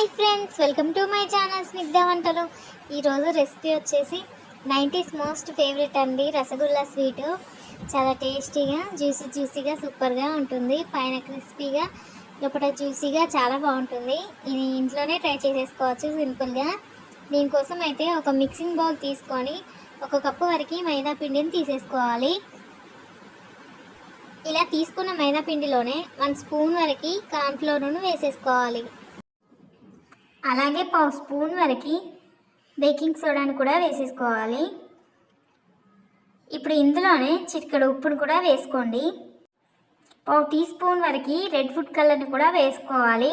Hi friends welcome to my channel Snigdha వంటలు. ఈరోజు recipe వచ్చేసి నైంటీస్ మోస్ట్ ఫేవరెట్ అండి రసగుల్లా స్వీట్. చాలా టేస్టీగా జ్యూసీ జ్యూసీగా సూపర్గా ఉంటుంది. పైన క్రిస్పీగా లోపల జ్యూసీగా చాలా బాగుంటుంది. ఇది ఇంట్లోనే ట్రై చేసేసుకోవచ్చు సింపుల్గా. దీనికోసం అయితే ఒక మిక్సింగ్ బౌల్ తీసుకొని ఒక కప్పు వరకు మైదా పిండిని తీసేసుకోవాలి. ఇలా తీసుకున్న మైదా పిండిలోనే వన్ స్పూన్ వరకు కార్న్ఫ్లోర్ను వేసేసుకోవాలి. అలాగే పావు స్పూన్ వరకు బేకింగ్ సోడాని కూడా వేసేసుకోవాలి. ఇప్పుడు ఇందులోనే చిటికెడు ఉప్పును కూడా వేసుకోండి. పావు టీ స్పూన్ వరకు రెడ్ ఫుడ్ కలర్ని కూడా వేసుకోవాలి.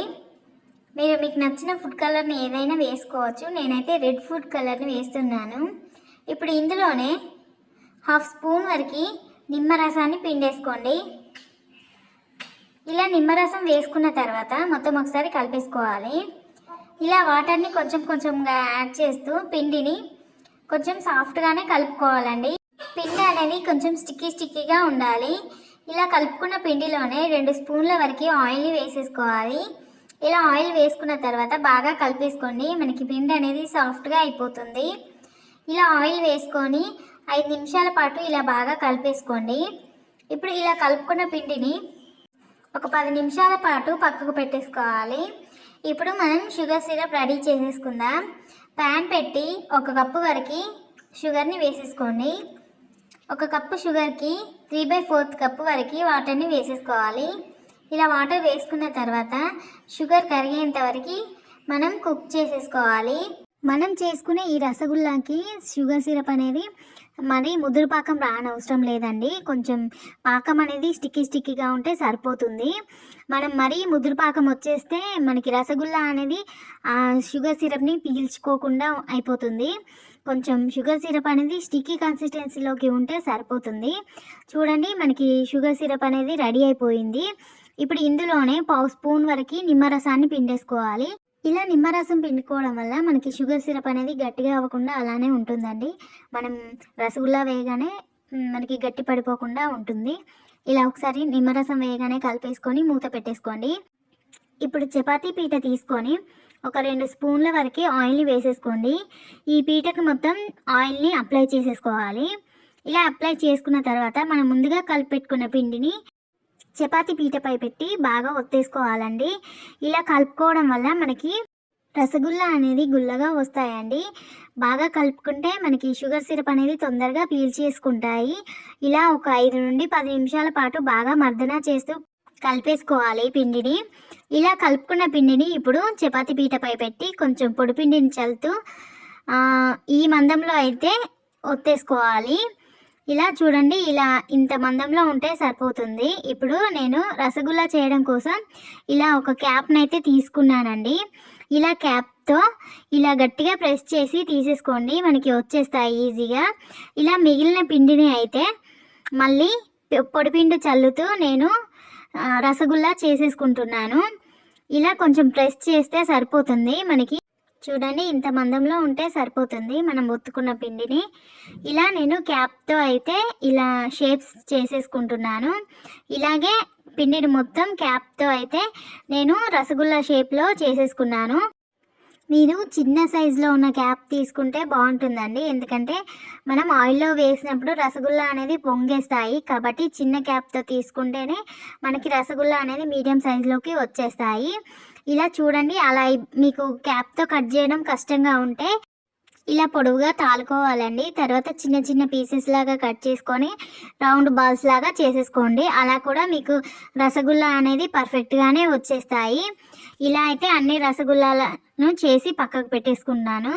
మీరు మీకు నచ్చిన ఫుడ్ కలర్ని ఏదైనా వేసుకోవచ్చు. నేనైతే రెడ్ ఫుడ్ కలర్ని వేస్తున్నాను. ఇప్పుడు ఇందులోనే హాఫ్ స్పూన్ వరకు నిమ్మరసాన్ని పిండేసుకోండి. ఇలా నిమ్మరసం వేసుకున్న తర్వాత మొత్తం ఒకసారి కలిపేసుకోవాలి. ఇలా వాటర్ని కొంచెం కొంచెంగా యాడ్ చేస్తూ పిండిని కొంచెం సాఫ్ట్గానే కలుపుకోవాలండి. పిండి అనేది కొంచెం స్టిక్కీ స్టిక్కీగా ఉండాలి. ఇలా కలుపుకున్న పిండిలోనే రెండు స్పూన్ల వరకు ఆయిల్ని వేసేసుకోవాలి. ఇలా ఆయిల్ వేసుకున్న తర్వాత బాగా కలిపేసుకోండి. మనకి పిండి అనేది సాఫ్ట్గా అయిపోతుంది. ఇలా ఆయిల్ వేసుకొని ఐదు నిమిషాల పాటు ఇలా బాగా కలిపేసుకోండి. ఇప్పుడు ఇలా కలుపుకున్న పిండిని ఒక పది నిమిషాల పాటు పక్కకు పెట్టేసుకోవాలి. ఇప్పుడు మనం షుగర్ సిరప్ రెడీ చేసేసుకుందాం. ప్యాన్ పెట్టి ఒక కప్పు వరకు షుగర్ని వేసేసుకోండి. ఒక కప్పు షుగర్కి త్రీ బై ఫోర్త్ కప్పు వరకు వాటర్ని వేసేసుకోవాలి. ఇలా వాటర్ వేసుకున్న తర్వాత షుగర్ కరిగేంత వరకు మనం కుక్ చేసేసుకోవాలి. మనం చేసుకునే ఈ రసగుల్లాకి షుగర్ సిరప్ అనేది మరి ముదురు పాకం రానవసరం లేదండి. కొంచెం పాకం అనేది స్టిక్కీ స్టిక్కీగా ఉంటే సరిపోతుంది. మనం మరీ ముదురు పాకం వచ్చేస్తే మనకి రసగుల్లా అనేది ఆ షుగర్ సిరప్ని పీల్చుకోకుండా అయిపోతుంది. కొంచెం షుగర్ సిరప్ అనేది స్టిక్కీ కన్సిస్టెన్సీలోకి ఉంటే సరిపోతుంది. చూడండి మనకి షుగర్ సిరప్ అనేది రెడీ అయిపోయింది. ఇప్పుడు ఇందులోనే పావు స్పూన్ వరకు నిమ్మరసాన్ని పిండేసుకోవాలి. ఇలా నిమ్మరసం పిండుకోవడం వల్ల మనకి షుగర్ సిరప్ అనేది గట్టిగా అవ్వకుండా అలానే ఉంటుందండి. మనం రసగుల్లా వేయగానే మనకి గట్టి పడిపోకుండా ఉంటుంది. ఇలా ఒకసారి నిమ్మరసం వేయగానే కలిపేసుకొని మూత పెట్టేసుకోండి. ఇప్పుడు చపాతీ పీట తీసుకొని ఒక రెండు స్పూన్ల వరకు ఆయిల్ని వేసేసుకోండి. ఈ పీటకు మొత్తం ఆయిల్ని అప్లై చేసేసుకోవాలి. ఇలా అప్లై చేసుకున్న తర్వాత మనం ముందుగా కలిపెట్టుకున్న పిండిని చపాతి పీటపై పెట్టి బాగా ఒత్తేసుకోవాలండి ఇలా కలుపుకోవడం వల్ల మనకి రసగుల్లా అనేది గుల్లగా వస్తాయండి. బాగా కలుపుకుంటే మనకి షుగర్ సిరప్ అనేది తొందరగా పీల్చేసుకుంటాయి. ఇలా ఒక ఐదు నుండి పది నిమిషాల పాటు బాగా మర్దన చేస్తూ కలిపేసుకోవాలి పిండిని. ఇలా కలుపుకున్న పిండిని ఇప్పుడు చపాతి పీటపై పెట్టి కొంచెం పొడి పిండిని చల్లుతూ ఈ మందంలో అయితే ఒత్తేసుకోవాలి ఇలా చూడండి ఇలా ఇంత మందంలో ఉంటే సరిపోతుంది. ఇప్పుడు నేను రసగుల్లా చేయడం కోసం ఇలా ఒక క్యాప్ని అయితే తీసుకున్నానండి. ఇలా క్యాప్తో ఇలా గట్టిగా ప్రెస్ చేసి తీసేసుకోండి. మనకి వచ్చేస్తాయి ఈజీగా. ఇలా మిగిలిన పిండిని అయితే మళ్ళీ పొడిపిండి చల్లుతూ నేను రసగుల్లా చేసేసుకుంటున్నాను. ఇలా కొంచెం ప్రెస్ చేస్తే సరిపోతుంది మనకి. చూడండి ఇంత మందంలో ఉంటే సరిపోతుంది మనం ఒత్తుకున్న పిండిని. ఇలా నేను క్యాప్తో అయితే ఇలా షేప్స్ చేసేసుకుంటున్నాను. ఇలాగే పిండిని మొత్తం క్యాప్తో అయితే నేను రసగుల్లా షేప్లో చేసేసుకున్నాను. మీరు చిన్న సైజులో ఉన్న క్యాప్ తీసుకుంటే బాగుంటుందండి. ఎందుకంటే మనం ఆయిల్లో వేసినప్పుడు రసగుల్లా అనేది పొంగేస్తాయి. కాబట్టి చిన్న క్యాప్తో తీసుకుంటేనే మనకి రసగుల్లా అనేది మీడియం సైజులోకి వచ్చేస్తాయి. ఇలా చూడండి అలా మీకు క్యాప్తో కట్ చేయడం కష్టంగా ఉంటే ఇలా పొడవుగా తాలుకోవాలండి. తర్వాత చిన్న చిన్న పీసెస్ లాగా కట్ చేసుకొని రౌండ్ బాల్స్ లాగా చేసేసుకోండి. అలా కూడా మీకు రసగుల్లా అనేది పర్ఫెక్ట్గానే వచ్చేస్తాయి. ఇలా అయితే అన్ని రసగుల్లాలను చేసి పక్కకు పెట్టేసుకున్నాను.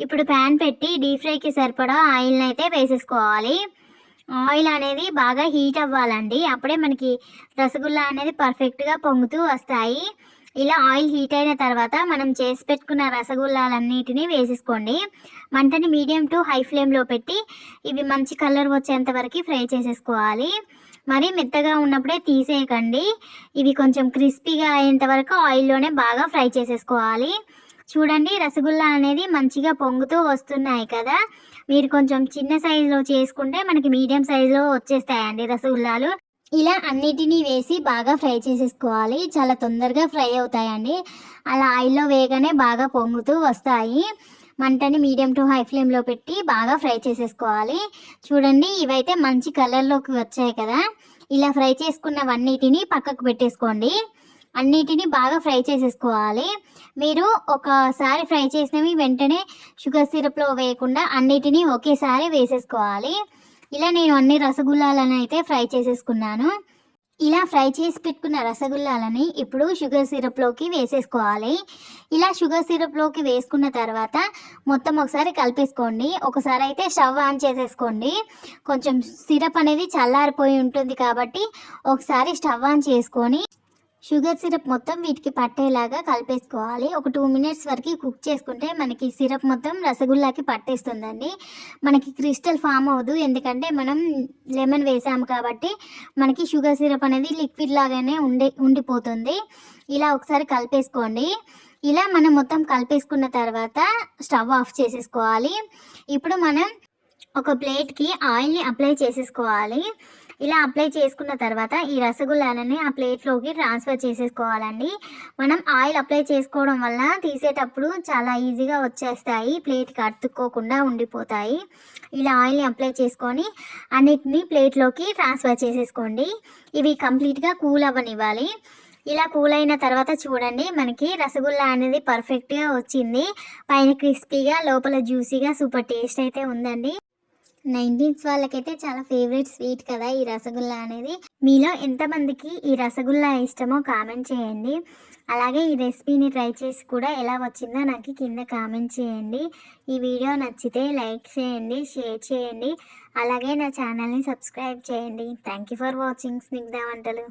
ఇప్పుడు ప్యాన్ పెట్టి డీప్ ఫ్రైకి సరిపడా ఆయిల్ని అయితే వేసేసుకోవాలి. ఆయిల్ అనేది బాగా హీట్ అవ్వాలండి. అప్పుడే మనకి రసగుల్లా అనేది పర్ఫెక్ట్గా పొంగుతూ వస్తాయి. ఇలా ఆయిల్ హీట్ అయిన తర్వాత మనం చేసి పెట్టుకున్న రసగుల్లాలన్నిటినీ వేసేసుకోండి. మంటని మీడియం టు హై ఫ్లేమ్లో పెట్టి ఇవి మంచి కలర్ వచ్చేంత వరకు ఫ్రై చేసేసుకోవాలి. మరీ మెత్తగా ఉన్నప్పుడే తీసేయకండి. ఇవి కొంచెం క్రిస్పీగా అయ్యేంత వరకు ఆయిల్లోనే బాగా ఫ్రై చేసేసుకోవాలి. చూడండి రసగుల్లా అనేది మంచిగా పొంగుతూ వస్తున్నాయి కదా. మీరు కొంచెం చిన్న సైజులో చేసుకుంటే మనకి మీడియం సైజులో వచ్చేస్తాయండి రసగుల్లాలు. ఇలా అన్నిటినీ వేసి బాగా ఫ్రై చేసేసుకోవాలి. చాలా తొందరగా ఫ్రై అవుతాయండి. అలా ఆయిల్లో వేయగానే బాగా పొంగుతూ వస్తాయి. మంటని మీడియం టు హై ఫ్లేమ్లో పెట్టి బాగా ఫ్రై చేసేసుకోవాలి. చూడండి ఇవైతే మంచి కలర్లోకి వచ్చాయి కదా. ఇలా ఫ్రై చేసుకున్నవన్నిటిని పక్కకు పెట్టేసుకోండి. అన్నిటిని బాగా ఫ్రై చేసేసుకోవాలి. మీరు ఒకసారి ఫ్రై చేసినవి వెంటనే షుగర్ సిరప్లో వేయకుండా అన్నిటినీ ఒకేసారి వేసేసుకోవాలి. ఇలా నేను అన్ని రసగుల్లాలను అయితే ఫ్రై చేసేసుకున్నాను. ఇలా ఫ్రై చేసి పెట్టుకున్న రసగుల్లాలని ఇప్పుడు షుగర్ సిరప్లోకి వేసేసుకోవాలి. ఇలా షుగర్ సిరప్లోకి వేసుకున్న తర్వాత మొత్తం ఒకసారి కలిపేసుకోండి. ఒకసారి అయితే స్టవ్ ఆన్ చేసేసుకోండి. కొంచెం సిరప్ అనేది చల్లారిపోయి ఉంటుంది కాబట్టి ఒకసారి స్టవ్ ఆన్ చేసుకొని షుగర్ సిరప్ మొత్తం వీటికి పట్టేలాగా కలిపేసుకోవాలి. ఒక టూ మినిట్స్ వరకు కుక్ చేసుకుంటే మనకి సిరప్ మొత్తం రసగుల్లాకి పట్టేస్తుందండి. మనకి క్రిస్టల్ ఫామ్ అవ్వదు. ఎందుకంటే మనం లెమన్ వేసాము కాబట్టి మనకి షుగర్ సిరప్ అనేది లిక్విడ్ లాగానే ఉండి ఉండిపోతుంది. ఇలా ఒకసారి కలిపేసుకోండి. ఇలా మనం మొత్తం కలిపేసుకున్న తర్వాత స్టవ్ ఆఫ్ చేసేసుకోవాలి. ఇప్పుడు మనం ఒక ప్లేట్కి ఆయిల్ని అప్లై చేసేసుకోవాలి. ఇలా అప్లై చేసుకున్న తర్వాత ఈ రసగుల్లాలని ఆ ప్లేట్లోకి ట్రాన్స్ఫర్ చేసేసుకోవాలండి. మనం ఆయిల్ అప్లై చేసుకోవడం వల్ల తీసేటప్పుడు చాలా ఈజీగా వచ్చేస్తాయి. ప్లేట్కి అతుక్కోకుండా ఉండిపోతాయి. ఇలా ఆయిల్ని అప్లై చేసుకొని అన్నిటిని ప్లేట్లోకి ట్రాన్స్ఫర్ చేసేసుకోండి. ఇవి కంప్లీట్గా కూల్ అవ్వనివ్వాలి. ఇలా కూల్ అయిన తర్వాత చూడండి మనకి రసగుల్లా అనేది పర్ఫెక్ట్గా వచ్చింది. పైన క్రిస్పీగా లోపల జ్యూసీగా సూపర్ టేస్ట్ అయితే ఉందండి. నైన్టీన్స్ వాళ్ళకైతే చాలా ఫేవరెట్ స్వీట్ కదా ఈ రసగుల్లా అనేది. మీలో ఎంతమందికి ఈ రసగుల్లా ఇష్టమో కామెంట్ చేయండి. అలాగే ఈ రెసిపీని ట్రై చేసి కూడా ఎలా వచ్చిందో నాకు కింద కామెంట్ చేయండి. ఈ వీడియో నచ్చితే లైక్ చేయండి షేర్ చేయండి. అలాగే నా ఛానల్ని సబ్స్క్రైబ్ చేయండి. Thank you for watching Snigdha వంటలు.